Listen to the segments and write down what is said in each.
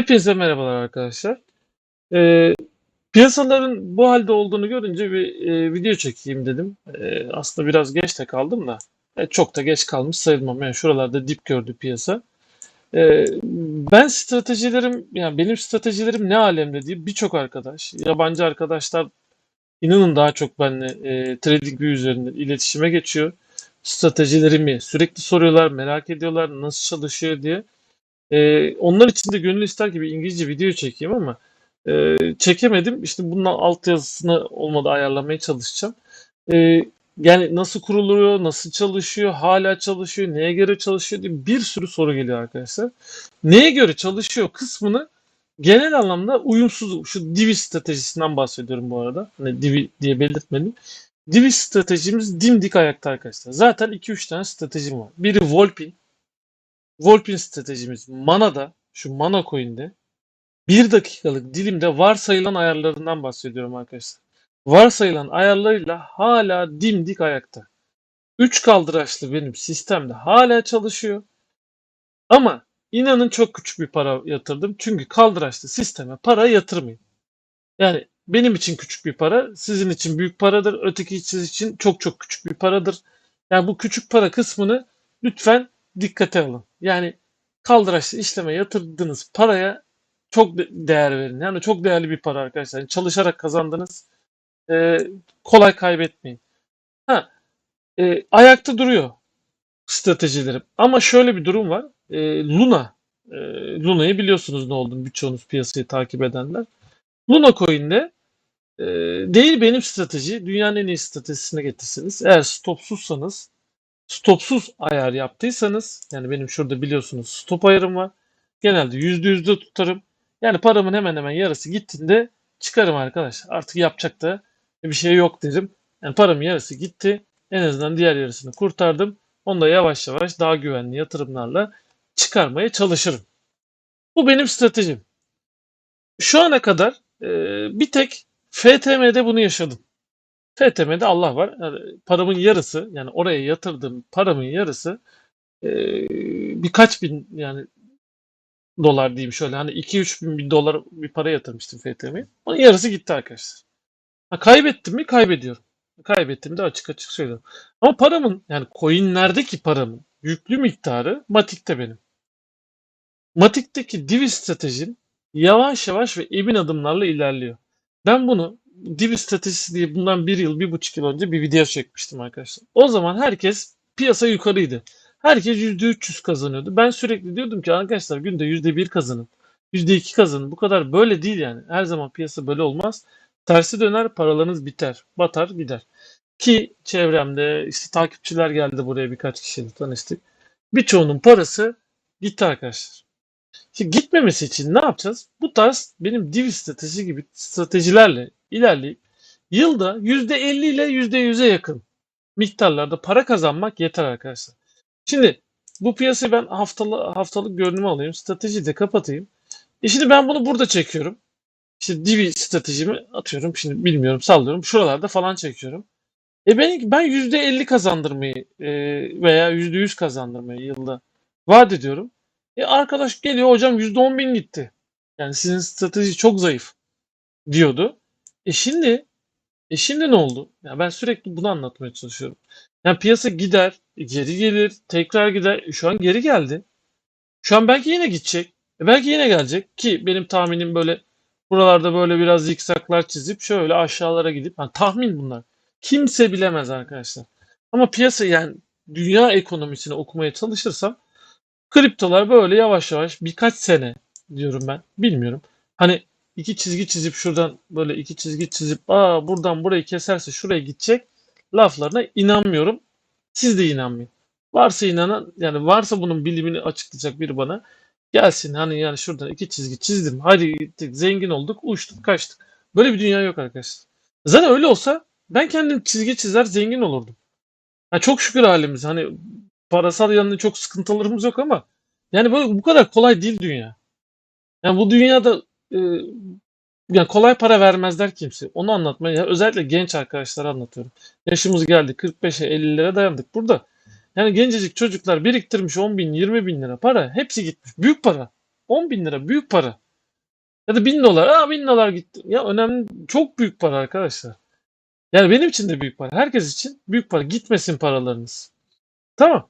Hepinize merhabalar arkadaşlar. Ee, piyasaların bu halde olduğunu görünce bir e, video çekeyim dedim. Ee, aslında biraz geç de kaldım da e, çok da geç kalmış sayılmam. Yani şuralarda dip gördü piyasa. Ee, ben stratejilerim, yani benim stratejilerim ne alemde diye birçok arkadaş, yabancı arkadaşlar inanın daha çok benimle e, TradingView üzerinden iletişime geçiyor. Stratejilerimi sürekli soruyorlar, merak ediyorlar nasıl çalışıyor diye. Ee, onlar için de gönül ister ki bir İngilizce video çekeyim ama e, çekemedim. İşte bunun altyazısını olmadı ayarlamaya çalışacağım. Ee, yani nasıl kuruluyor, nasıl çalışıyor, hala çalışıyor, neye göre çalışıyor diye bir sürü soru geliyor arkadaşlar. Neye göre çalışıyor kısmını genel anlamda uyumsuz, şu Divi stratejisinden bahsediyorum bu arada. Hani Divi diye belirtmedim. Divi stratejimiz dimdik ayakta arkadaşlar. Zaten 2-3 tane stratejim var. Biri Volpin, Volpin stratejimiz Mana'da, şu Mana coin'de 1 dakikalık dilimde varsayılan ayarlarından bahsediyorum arkadaşlar. Varsayılan ayarlarıyla hala dimdik ayakta. 3 kaldıraçlı benim sistemde hala çalışıyor. Ama inanın çok küçük bir para yatırdım. Çünkü kaldıraçlı sisteme para yatırmayın. Yani benim için küçük bir para, sizin için büyük paradır, öteki için çok çok küçük bir paradır. Yani bu küçük para kısmını lütfen dikkate alın. Yani kaldıraçlı işleme yatırdığınız paraya çok de- değer verin. Yani çok değerli bir para arkadaşlar. Yani çalışarak kazandınız. Ee, kolay kaybetmeyin. Ha, e, ayakta duruyor stratejilerim. Ama şöyle bir durum var. E, Luna. E, Luna'yı biliyorsunuz ne olduğunu birçoğunuz piyasayı takip edenler. Luna coin'de e, değil benim strateji, dünyanın en iyi stratejisine getirseniz, eğer stopsuzsanız stopsuz ayar yaptıysanız yani benim şurada biliyorsunuz stop ayarım var. Genelde yüzde yüzde tutarım. Yani paramın hemen hemen yarısı gittiğinde çıkarım arkadaşlar. Artık yapacak da bir şey yok derim. Yani paramın yarısı gitti. En azından diğer yarısını kurtardım. Onu da yavaş yavaş daha güvenli yatırımlarla çıkarmaya çalışırım. Bu benim stratejim. Şu ana kadar e, bir tek FTM'de bunu yaşadım. FTM'de Allah var. Yani paramın yarısı yani oraya yatırdığım paramın yarısı e, birkaç bin yani dolar diyeyim şöyle hani 2-3 bin, bin dolar bir para yatırmıştım FTM'ye. Onun yarısı gitti arkadaşlar. Ha, kaybettim mi? Kaybediyorum. Kaybettim de açık açık söylüyorum. Ama paramın yani coinlerdeki paramın yüklü miktarı Matik'te benim. Matik'teki Divi stratejim yavaş yavaş ve emin adımlarla ilerliyor. Ben bunu Divi stratejisi diye bundan bir yıl, bir buçuk yıl önce bir video çekmiştim arkadaşlar. O zaman herkes piyasa yukarıydı. Herkes %300 kazanıyordu. Ben sürekli diyordum ki arkadaşlar günde %1 kazanın. %2 kazanın. Bu kadar böyle değil yani. Her zaman piyasa böyle olmaz. Tersi döner paralarınız biter. Batar gider. Ki çevremde işte takipçiler geldi buraya birkaç kişiyle tanıştık. Birçoğunun parası gitti arkadaşlar. Şimdi gitmemesi için ne yapacağız? Bu tarz benim divi strateji gibi stratejilerle ilerleyip yılda %50 ile %100'e yakın miktarlarda para kazanmak yeter arkadaşlar. Şimdi bu piyasayı ben haftalı, haftalık görünümü alayım. Stratejiyi de kapatayım. E şimdi ben bunu burada çekiyorum. İşte divi stratejimi atıyorum. Şimdi bilmiyorum sallıyorum. Şuralarda falan çekiyorum. E ben, ben %50 kazandırmayı e, veya %100 kazandırmayı yılda vaat ediyorum. E arkadaş geliyor hocam %10 bin gitti. Yani sizin strateji çok zayıf diyordu. E şimdi e şimdi ne oldu? Ya ben sürekli bunu anlatmaya çalışıyorum. Yani piyasa gider, geri gelir, tekrar gider. E şu an geri geldi. Şu an belki yine gidecek. E belki yine gelecek ki benim tahminim böyle buralarda böyle biraz zikzaklar çizip şöyle aşağılara gidip yani tahmin bunlar. Kimse bilemez arkadaşlar. Ama piyasa yani dünya ekonomisini okumaya çalışırsam kriptolar böyle yavaş yavaş birkaç sene diyorum ben. Bilmiyorum. Hani iki çizgi çizip şuradan böyle iki çizgi çizip aa buradan burayı keserse şuraya gidecek laflarına inanmıyorum. Siz de inanmayın. Varsa inanan yani varsa bunun bilimini açıklayacak biri bana gelsin hani yani şuradan iki çizgi çizdim. Hadi gittik zengin olduk uçtuk kaçtık. Böyle bir dünya yok arkadaşlar. Zaten öyle olsa ben kendim çizgi çizer zengin olurdum. Ha, çok şükür halimiz hani parasal yanında çok sıkıntılarımız yok ama yani böyle bu kadar kolay değil dünya. Yani bu dünyada e, yani kolay para vermezler kimse. Onu anlatmaya özellikle genç arkadaşlara anlatıyorum. Yaşımız geldi 45'e 50'lere dayandık burada. Yani gencecik çocuklar biriktirmiş 10 bin 20 bin lira para hepsi gitmiş. Büyük para. 10 bin lira büyük para. Ya da 1000 dolar. Aa 1000 dolar gitti. Ya önemli. Çok büyük para arkadaşlar. Yani benim için de büyük para. Herkes için büyük para. Gitmesin paralarınız. Tamam.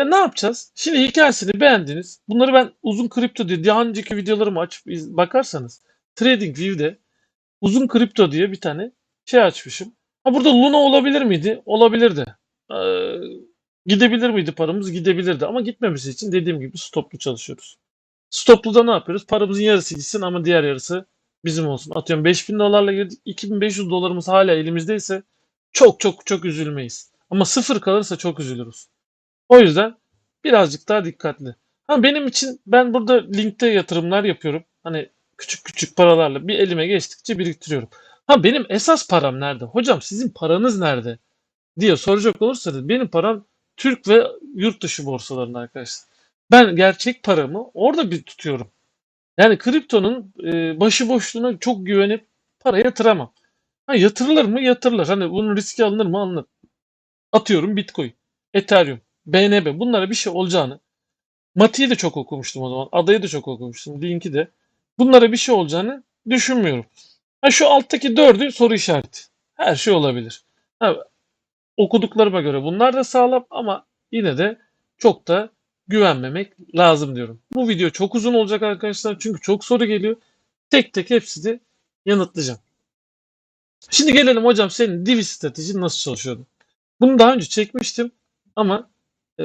Ya ne yapacağız? Şimdi hikayesini beğendiniz. Bunları ben uzun kripto diye daha önceki videolarımı açıp bakarsanız TradingView'de uzun kripto diye bir tane şey açmışım. Ha burada Luna olabilir miydi? Olabilirdi. Ee, gidebilir miydi paramız? Gidebilirdi. Ama gitmemesi için dediğim gibi stoplu çalışıyoruz. Stoplu'da ne yapıyoruz? Paramızın yarısı gitsin ama diğer yarısı bizim olsun. Atıyorum 5000 dolarla girdik. 2500 dolarımız hala elimizdeyse çok çok çok üzülmeyiz. Ama sıfır kalırsa çok üzülürüz. O yüzden birazcık daha dikkatli. Ha benim için ben burada linkte yatırımlar yapıyorum. Hani küçük küçük paralarla bir elime geçtikçe biriktiriyorum. Ha benim esas param nerede? Hocam sizin paranız nerede? diye soracak olursanız benim param Türk ve yurt dışı borsalarında arkadaşlar. Ben gerçek paramı orada bir tutuyorum. Yani kriptonun e, başıboşluğuna çok güvenip para yatıramam. Ha yatırılır mı? Yatırılır. Hani bunun riski alınır mı? Alınır. Atıyorum Bitcoin, Ethereum, BNB bunlara bir şey olacağını Mati'yi de çok okumuştum o zaman. Adayı da çok okumuştum. Link'i de. Bunlara bir şey olacağını düşünmüyorum. Ha şu alttaki dördü soru işareti. Her şey olabilir. Ha, okuduklarıma göre bunlar da sağlam ama yine de çok da güvenmemek lazım diyorum. Bu video çok uzun olacak arkadaşlar çünkü çok soru geliyor. Tek tek hepsini yanıtlayacağım. Şimdi gelelim hocam senin divi stratejin nasıl çalışıyordu? Bunu daha önce çekmiştim ama e,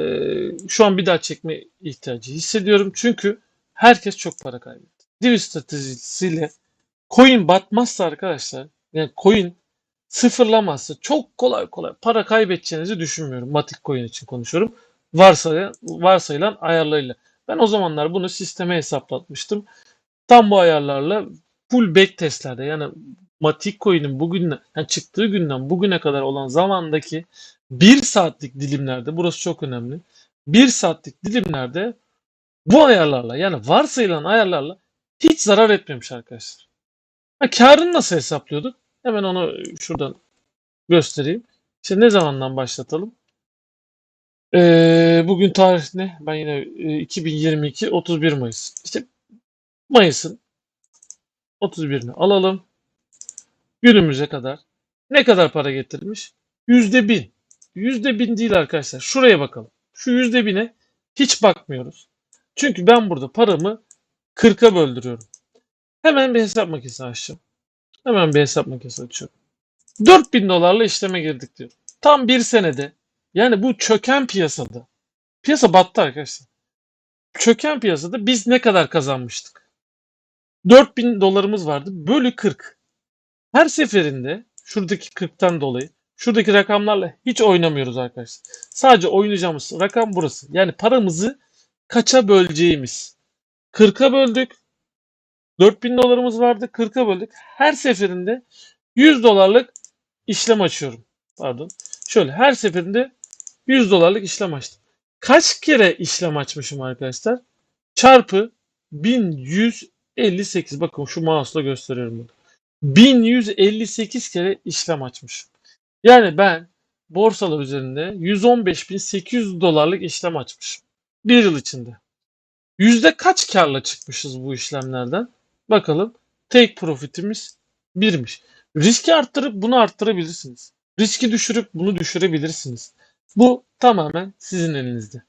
şu an bir daha çekme ihtiyacı hissediyorum. Çünkü herkes çok para kaybetti. Divi stratejisiyle coin batmazsa arkadaşlar yani coin sıfırlamazsa çok kolay kolay para kaybedeceğinizi düşünmüyorum. Matic coin için konuşuyorum. Varsayılan, varsayılan ayarlarıyla. Ben o zamanlar bunu sisteme hesaplatmıştım. Tam bu ayarlarla full back testlerde yani Matic coin'in bugün yani çıktığı günden bugüne kadar olan zamandaki bir saatlik dilimlerde burası çok önemli. Bir saatlik dilimlerde bu ayarlarla yani varsayılan ayarlarla hiç zarar etmemiş arkadaşlar. Ha, karını nasıl hesaplıyorduk? Hemen onu şuradan göstereyim. İşte ne zamandan başlatalım? Ee, bugün tarih ne? Ben yine e, 2022 31 Mayıs. İşte Mayıs'ın 31'ini alalım. Günümüze kadar ne kadar para getirmiş? Yüzde bin. Yüzde bin değil arkadaşlar. Şuraya bakalım. Şu yüzde bine hiç bakmıyoruz. Çünkü ben burada paramı 40'a böldürüyorum. Hemen bir hesap makinesi açacağım. Hemen bir hesap makinesi açıyorum. 4000 dolarla işleme girdik diyor. Tam bir senede yani bu çöken piyasada piyasa battı arkadaşlar. Çöken piyasada biz ne kadar kazanmıştık? 4000 dolarımız vardı. Bölü 40. Her seferinde şuradaki 40'tan dolayı şuradaki rakamlarla hiç oynamıyoruz arkadaşlar. Sadece oynayacağımız rakam burası. Yani paramızı kaça böleceğimiz. 40'a böldük. 4000 dolarımız vardı. 40'a böldük. Her seferinde 100 dolarlık işlem açıyorum. Pardon. Şöyle her seferinde 100 dolarlık işlem açtım. Kaç kere işlem açmışım arkadaşlar? Çarpı 1158. Bakın şu mouse'la gösteriyorum bunu. 1158 kere işlem açmışım. Yani ben borsalar üzerinde 115.800 dolarlık işlem açmışım. Bir yıl içinde. Yüzde kaç karla çıkmışız bu işlemlerden? Bakalım. Take profitimiz 1'miş. Riski arttırıp bunu arttırabilirsiniz. Riski düşürüp bunu düşürebilirsiniz. Bu tamamen sizin elinizde.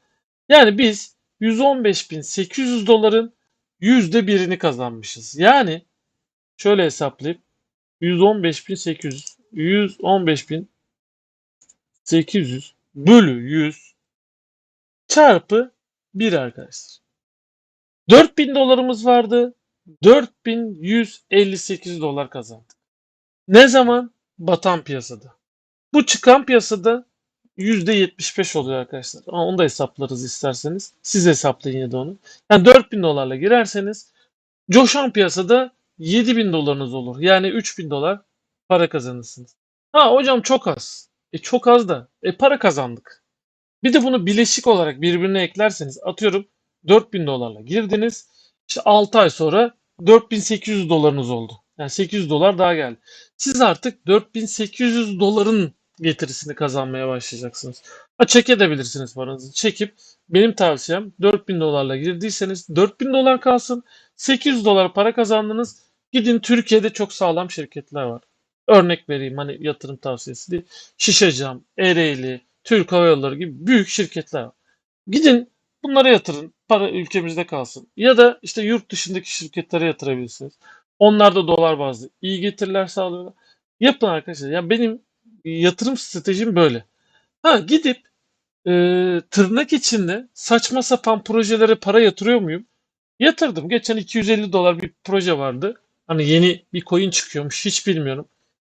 Yani biz 115.800 doların %1'ini kazanmışız. Yani şöyle hesaplayıp 115.800 115.800 bölü 100 çarpı 1 arkadaşlar. 4000 dolarımız vardı. 4158 dolar kazandık. Ne zaman? Batan piyasada. Bu çıkan piyasada %75 oluyor arkadaşlar. Ama onu da hesaplarız isterseniz. Siz hesaplayın ya da onu. Yani 4000 dolarla girerseniz coşan piyasada 7000 dolarınız olur. Yani 3000 dolar para kazanırsınız. Ha hocam çok az. E çok az da. E para kazandık. Bir de bunu bileşik olarak birbirine eklerseniz atıyorum 4000 dolarla girdiniz. İşte 6 ay sonra 4800 dolarınız oldu. Yani 800 dolar daha geldi. Siz artık 4800 doların getirisini kazanmaya başlayacaksınız. Ha çek edebilirsiniz paranızı. Çekip benim tavsiyem 4000 dolarla girdiyseniz 4000 dolar kalsın. 800 dolar para kazandınız. Gidin Türkiye'de çok sağlam şirketler var. Örnek vereyim hani yatırım tavsiyesi değil. Şişecam, Ereğli, Türk Hava Yolları gibi büyük şirketler var. Gidin bunlara yatırın. Para ülkemizde kalsın. Ya da işte yurt dışındaki şirketlere yatırabilirsiniz. Onlar da dolar bazlı iyi getiriler sağlıyorlar. Yapın arkadaşlar. Ya benim yatırım stratejim böyle. Ha gidip e, tırnak içinde saçma sapan projelere para yatırıyor muyum? Yatırdım. Geçen 250 dolar bir proje vardı. Hani yeni bir coin çıkıyormuş. Hiç bilmiyorum.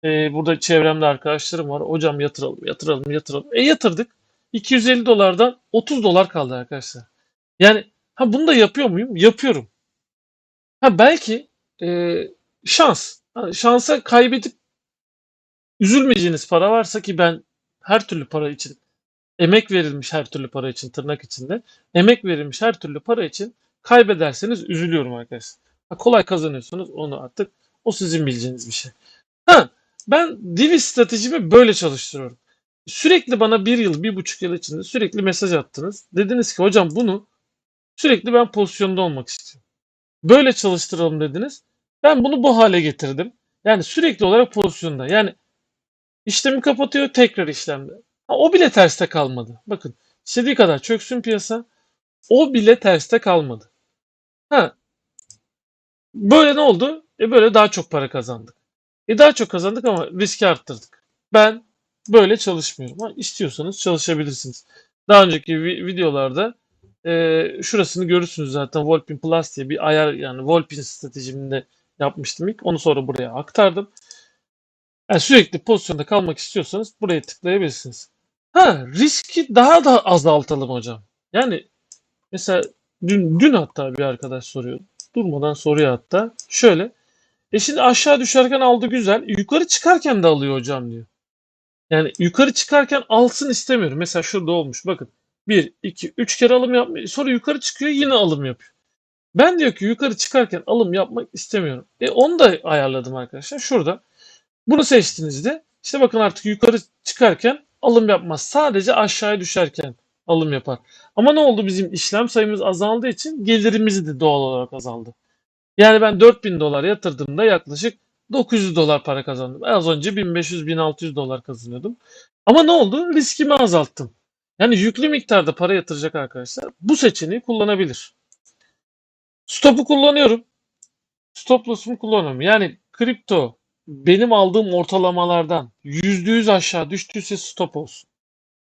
E, burada çevremde arkadaşlarım var. Hocam yatıralım, yatıralım, yatıralım. E yatırdık. 250 dolardan 30 dolar kaldı arkadaşlar. Yani ha bunu da yapıyor muyum? Yapıyorum. Ha belki e, şans. Ha, şansa kaybedip üzülmeyeceğiniz para varsa ki ben her türlü para için emek verilmiş her türlü para için tırnak içinde emek verilmiş her türlü para için kaybederseniz üzülüyorum arkadaşlar. Ha, kolay kazanıyorsunuz onu artık o sizin bileceğiniz bir şey. Ha ben divi stratejimi böyle çalıştırıyorum. Sürekli bana bir yıl, bir buçuk yıl içinde sürekli mesaj attınız. Dediniz ki hocam bunu sürekli ben pozisyonda olmak istiyorum. Böyle çalıştıralım dediniz. Ben bunu bu hale getirdim. Yani sürekli olarak pozisyonda. Yani işlemi kapatıyor tekrar işlemde. Ha, o bile terste kalmadı. Bakın istediği kadar çöksün piyasa. O bile terste kalmadı. Ha. Böyle ne oldu? E böyle daha çok para kazandık. E daha çok kazandık ama riski arttırdık. Ben böyle çalışmıyorum. Ha, istiyorsanız çalışabilirsiniz. Daha önceki vi- videolarda e, şurasını görürsünüz zaten Volpin Plus diye bir ayar yani Volpin stratejimde yapmıştım ilk. Onu sonra buraya aktardım. Yani sürekli pozisyonda kalmak istiyorsanız buraya tıklayabilirsiniz. Ha riski daha da azaltalım hocam. Yani mesela dün, dün hatta bir arkadaş soruyor. Durmadan soruyor hatta. Şöyle. E şimdi aşağı düşerken aldı güzel. Yukarı çıkarken de alıyor hocam diyor. Yani yukarı çıkarken alsın istemiyorum. Mesela şurada olmuş bakın. 1, 2, 3 kere alım yapmıyor. Sonra yukarı çıkıyor yine alım yapıyor. Ben diyor ki yukarı çıkarken alım yapmak istemiyorum. E onu da ayarladım arkadaşlar. Şurada. Bunu seçtiğinizde işte bakın artık yukarı çıkarken alım yapmaz. Sadece aşağıya düşerken alım yapar. Ama ne oldu bizim işlem sayımız azaldığı için gelirimiz de doğal olarak azaldı. Yani ben 4000 dolar yatırdığımda yaklaşık 900 dolar para kazandım. Az önce 1500-1600 dolar kazanıyordum. Ama ne oldu? Riskimi azalttım. Yani yüklü miktarda para yatıracak arkadaşlar bu seçeneği kullanabilir. Stop'u kullanıyorum. Stop loss'umu kullanıyorum. Yani kripto benim aldığım ortalamalardan %100 aşağı düştüyse stop olsun.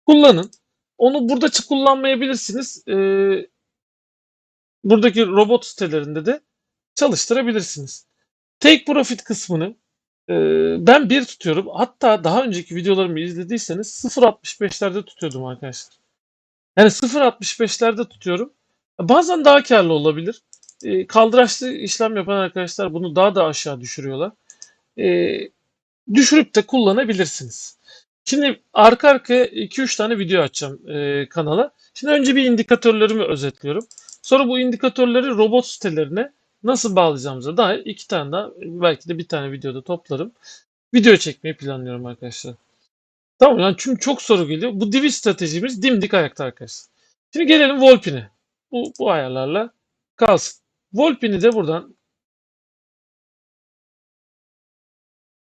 Kullanın. Onu burada kullanmayabilirsiniz. Ee, buradaki robot sitelerinde de çalıştırabilirsiniz. Take profit kısmını e, ben bir tutuyorum. Hatta daha önceki videolarımı izlediyseniz 0.65'lerde tutuyordum arkadaşlar. Yani 0.65'lerde tutuyorum. Bazen daha karlı olabilir. E, kaldıraçlı işlem yapan arkadaşlar bunu daha da aşağı düşürüyorlar. E, düşürüp de kullanabilirsiniz. Şimdi arka arkaya 2-3 tane video açacağım e, kanala. Şimdi önce bir indikatörlerimi özetliyorum. Sonra bu indikatörleri robot sitelerine nasıl bağlayacağımıza dair iki tane daha belki de bir tane videoda toplarım. Video çekmeyi planlıyorum arkadaşlar. Tamam yani çünkü çok soru geliyor. Bu divi stratejimiz dimdik ayakta arkadaşlar. Şimdi gelelim Volpin'e. Bu, bu ayarlarla kalsın. Volpin'i de buradan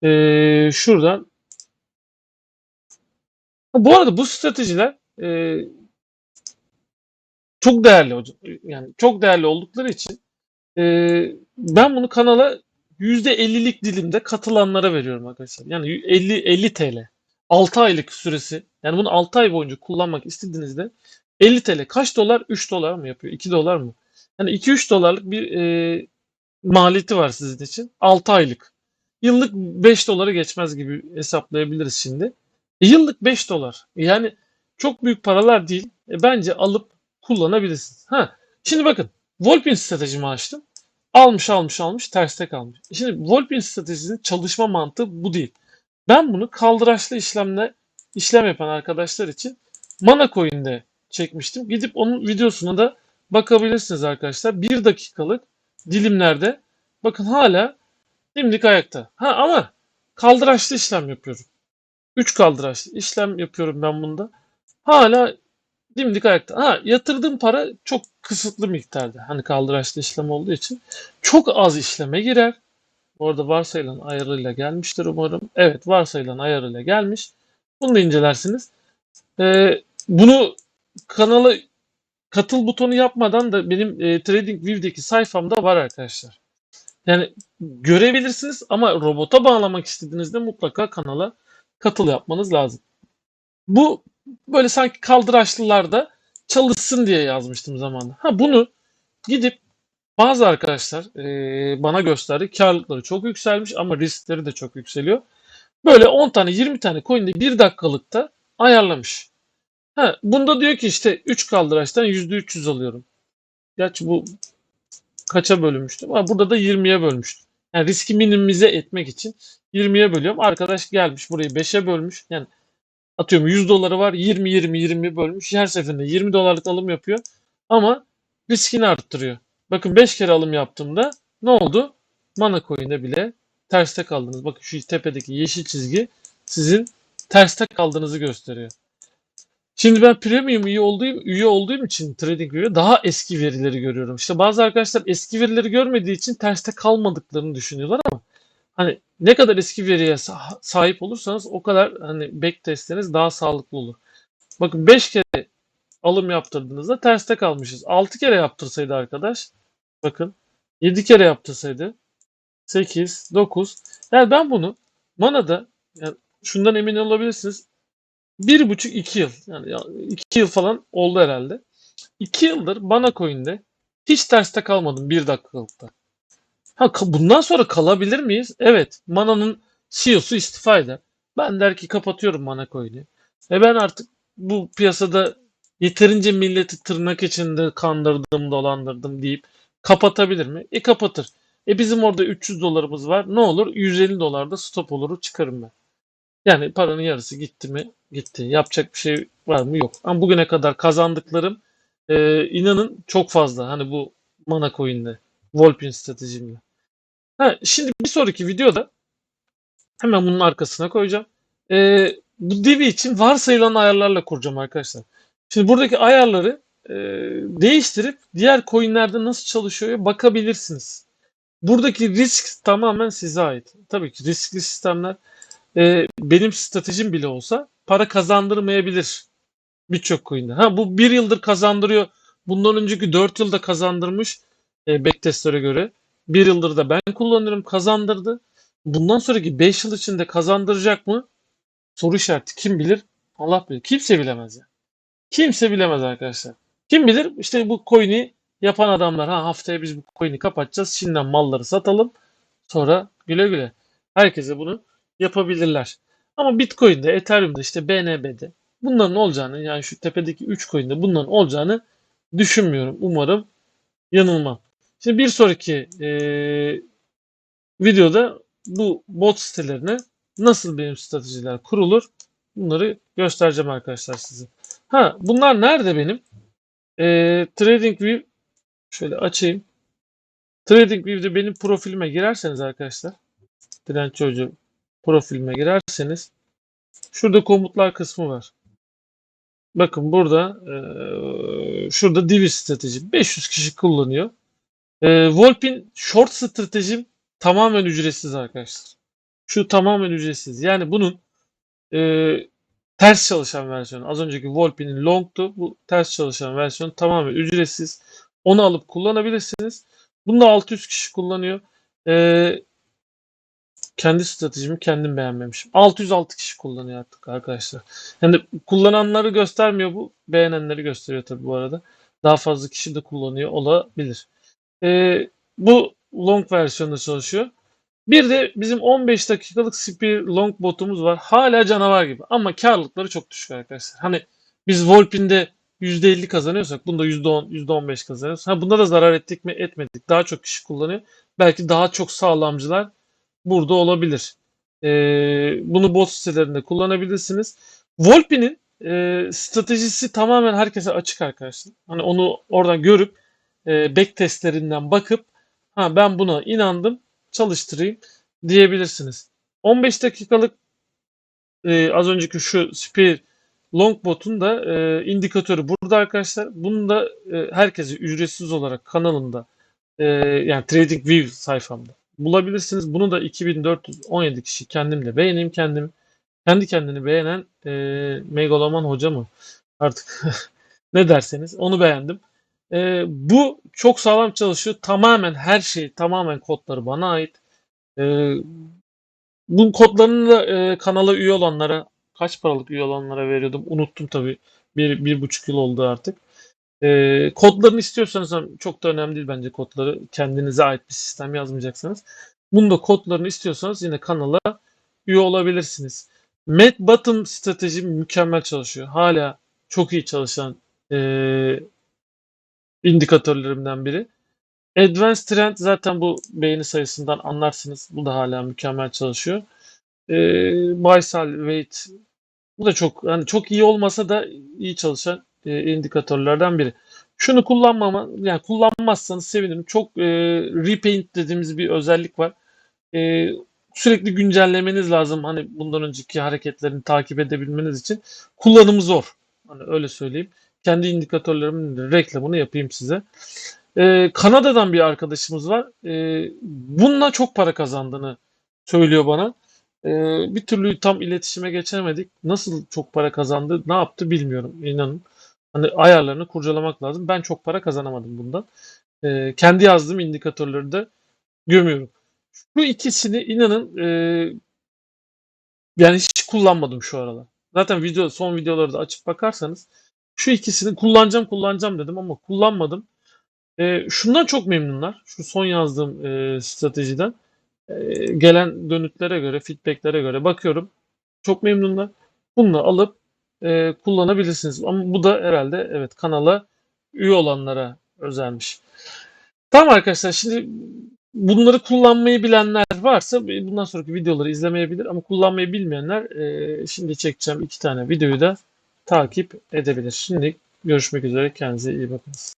eee, şuradan Bu arada bu stratejiler eee, çok değerli hocam. Yani çok değerli oldukları için eee, ben bunu kanala %50'lik dilimde katılanlara veriyorum arkadaşlar. Yani 50 50 TL. 6 aylık süresi. Yani bunu 6 ay boyunca kullanmak istediğinizde 50 TL. Kaç dolar? 3 dolar mı yapıyor? 2 dolar mı? Yani 2-3 dolarlık bir eee, maliyeti var sizin için. 6 aylık. Yıllık 5 dolara geçmez gibi hesaplayabiliriz şimdi. E, yıllık 5 dolar. Yani çok büyük paralar değil. E, bence alıp kullanabilirsiniz. Ha, şimdi bakın. Volpin stratejimi açtım. Almış almış almış terste kalmış. Şimdi Volpin stratejisinin çalışma mantığı bu değil. Ben bunu kaldıraçlı işlemle işlem yapan arkadaşlar için Mana Coin'de çekmiştim. Gidip onun videosuna da bakabilirsiniz arkadaşlar. 1 dakikalık dilimlerde bakın hala dimdik ayakta. Ha ama kaldıraçlı işlem yapıyorum. 3 kaldıraçlı işlem yapıyorum ben bunda. Hala dimdik ayakta. Ha yatırdığım para çok kısıtlı miktarda. Hani kaldıraçlı işlem olduğu için çok az işleme girer. Orada varsayılan ayarıyla gelmiştir umarım. Evet varsayılan ayarıyla gelmiş. Bunu da incelersiniz. Ee, bunu kanala katıl butonu yapmadan da benim e, TradingView'deki sayfamda var arkadaşlar. Yani görebilirsiniz ama robota bağlamak istediğinizde mutlaka kanala katıl yapmanız lazım. Bu böyle sanki kaldıraçlılarda çalışsın diye yazmıştım zamanında. Ha bunu gidip bazı arkadaşlar e, bana gösterdi. Karlılıkları çok yükselmiş ama riskleri de çok yükseliyor. Böyle 10 tane 20 tane coin'de 1 dakikalıkta ayarlamış. Ha, bunda diyor ki işte 3 kaldıraçtan %300 alıyorum. Gerçi bu kaça bölünmüştü ama burada da 20'ye bölmüştüm. Yani riski minimize etmek için 20'ye bölüyorum. Arkadaş gelmiş burayı 5'e bölmüş. Yani atıyorum 100 doları var 20 20 20 bölmüş. Her seferinde 20 dolarlık alım yapıyor. Ama riskini arttırıyor. Bakın 5 kere alım yaptığımda ne oldu? Mana coin'de bile terste kaldınız. Bakın şu tepedeki yeşil çizgi sizin terste kaldığınızı gösteriyor. Şimdi ben premium üye olduğum, üye olduğum için TradingView'e daha eski verileri görüyorum. İşte bazı arkadaşlar eski verileri görmediği için terste kalmadıklarını düşünüyorlar ama hani ne kadar eski veriye sa- sahip olursanız o kadar hani backtestleriniz daha sağlıklı olur. Bakın 5 kere alım yaptırdığınızda terste kalmışız. 6 kere yaptırsaydı arkadaş bakın 7 kere yaptırsaydı 8, 9. Yani ben bunu Mana'da yani şundan emin olabilirsiniz. Bir buçuk iki yıl yani ya- iki yıl falan oldu herhalde. İki yıldır bana coin'de hiç terste kalmadım bir dakikalıkta. Ha bundan sonra kalabilir miyiz? Evet. Mana'nın CEO'su istifa eder. Ben der ki kapatıyorum Mana coin'i. E ben artık bu piyasada yeterince milleti tırnak içinde kandırdım, dolandırdım deyip kapatabilir mi? E kapatır. E bizim orada 300 dolarımız var. Ne olur? 150 dolarda stop olur çıkarım ben. Yani paranın yarısı gitti mi? Gitti. Yapacak bir şey var mı? Yok. Ama bugüne kadar kazandıklarım e, inanın çok fazla. Hani bu Mana Coin'de. Volpin stratejimle. Ha, şimdi bir sonraki videoda hemen bunun arkasına koyacağım. E, bu divi için varsayılan ayarlarla kuracağım arkadaşlar. Şimdi buradaki ayarları e, değiştirip diğer coinlerde nasıl çalışıyor bakabilirsiniz. Buradaki risk tamamen size ait. Tabii ki riskli sistemler e, benim stratejim bile olsa para kazandırmayabilir birçok coin'de. Ha bu bir yıldır kazandırıyor. Bundan önceki 4 yılda kazandırmış e, backtestlere göre. Bir yıldır da ben kullanıyorum kazandırdı. Bundan sonraki 5 yıl içinde kazandıracak mı? Soru işareti. Kim bilir? Allah bilir. Kimse bilemez ya. Kimse bilemez arkadaşlar. Kim bilir? İşte bu coin'i yapan adamlar ha haftaya biz bu coin'i kapatacağız. Şimdiden malları satalım. Sonra güle güle. Herkese bunu yapabilirler. Ama Bitcoin'de, Ethereum'da işte BNB'de bunların olacağını yani şu tepedeki 3 coin'de bunların olacağını düşünmüyorum. Umarım yanılmam. Şimdi bir sonraki eee, videoda bu bot sitelerine nasıl benim stratejiler kurulur bunları göstereceğim arkadaşlar size. Ha bunlar nerede benim? Eee TradingView şöyle açayım. TradingView'de benim profilime girerseniz arkadaşlar Direnç Hoca profilime girerseniz şurada komutlar kısmı var. Bakın burada eee, şurada divi strateji 500 kişi kullanıyor. Eee Volpin short stratejim tamamen ücretsiz arkadaşlar. Şu tamamen ücretsiz. Yani bunun eee, ters çalışan versiyonu. Az önceki Volpin'in long'tu. Bu ters çalışan versiyonu tamamen ücretsiz. Onu alıp kullanabilirsiniz. Bunu da 600 kişi kullanıyor. Eee kendi stratejimi kendim beğenmemişim. 606 kişi kullanıyor artık arkadaşlar. Yani kullananları göstermiyor bu. Beğenenleri gösteriyor tabii bu arada. Daha fazla kişi de kullanıyor olabilir. Ee, bu long versiyonda çalışıyor. Bir de bizim 15 dakikalık Spear Long botumuz var. Hala canavar gibi ama karlılıkları çok düşük arkadaşlar. Hani biz Volpin'de %50 kazanıyorsak bunda %10, %15 kazanıyoruz. Ha bunda da zarar ettik mi? Etmedik. Daha çok kişi kullanıyor. Belki daha çok sağlamcılar burada olabilir. Ee, bunu bot sitelerinde kullanabilirsiniz. Volpi'nin e, stratejisi tamamen herkese açık arkadaşlar. Hani onu oradan görüp e, back testlerinden bakıp ha ben buna inandım çalıştırayım diyebilirsiniz. 15 dakikalık e, az önceki şu Spear Longbot'un da e, indikatörü burada arkadaşlar. Bunu da e, herkese ücretsiz olarak kanalımda e, yani TradingView sayfamda bulabilirsiniz. Bunu da 2417 kişi kendimle beğeneyim kendim. Kendi kendini beğenen e, Megaloman hoca mı? Artık ne derseniz onu beğendim. E, bu çok sağlam çalışıyor. Tamamen her şey, tamamen kodları bana ait. E, bu kodlarını da e, kanala üye olanlara, kaç paralık üye olanlara veriyordum. Unuttum tabii. Bir, bir buçuk yıl oldu artık. E, kodlarını istiyorsanız çok da önemli değil bence kodları. Kendinize ait bir sistem yazmayacaksınız. Bunu da kodlarını istiyorsanız yine kanala üye olabilirsiniz. Met Bottom strateji mükemmel çalışıyor. Hala çok iyi çalışan e, indikatörlerimden biri. Advanced Trend zaten bu beğeni sayısından anlarsınız. Bu da hala mükemmel çalışıyor. E, Buysal Wait bu da çok hani çok iyi olmasa da iyi çalışan e, indikatörlerden biri. Şunu kullanmama yani kullanmazsanız sevinirim. Çok e, repaint dediğimiz bir özellik var. E, sürekli güncellemeniz lazım. Hani bundan önceki hareketlerini takip edebilmeniz için kullanımı zor. Hani öyle söyleyeyim. Kendi indikatörlerimin reklamını yapayım size. Ee, Kanada'dan bir arkadaşımız var. Ee, bununla çok para kazandığını söylüyor bana. Ee, bir türlü tam iletişime geçemedik. Nasıl çok para kazandı, ne yaptı bilmiyorum. İnanın. Hani ayarlarını kurcalamak lazım. Ben çok para kazanamadım bundan. Ee, kendi yazdığım indikatörleri de gömüyorum. Şu ikisini inanın e, yani hiç kullanmadım şu aralar. Zaten video son videoları da açıp bakarsanız şu ikisini kullanacağım kullanacağım dedim ama kullanmadım. E, şundan çok memnunlar. Şu son yazdığım e, stratejiden. E, gelen dönütlere göre, feedbacklere göre bakıyorum. Çok memnunlar. Bunu alıp e, kullanabilirsiniz. Ama bu da herhalde evet kanala üye olanlara özelmiş. Tamam arkadaşlar şimdi bunları kullanmayı bilenler varsa bundan sonraki videoları izlemeyebilir ama kullanmayı bilmeyenler e, şimdi çekeceğim iki tane videoyu da takip edebilir. Şimdi görüşmek üzere. Kendinize iyi bakınız.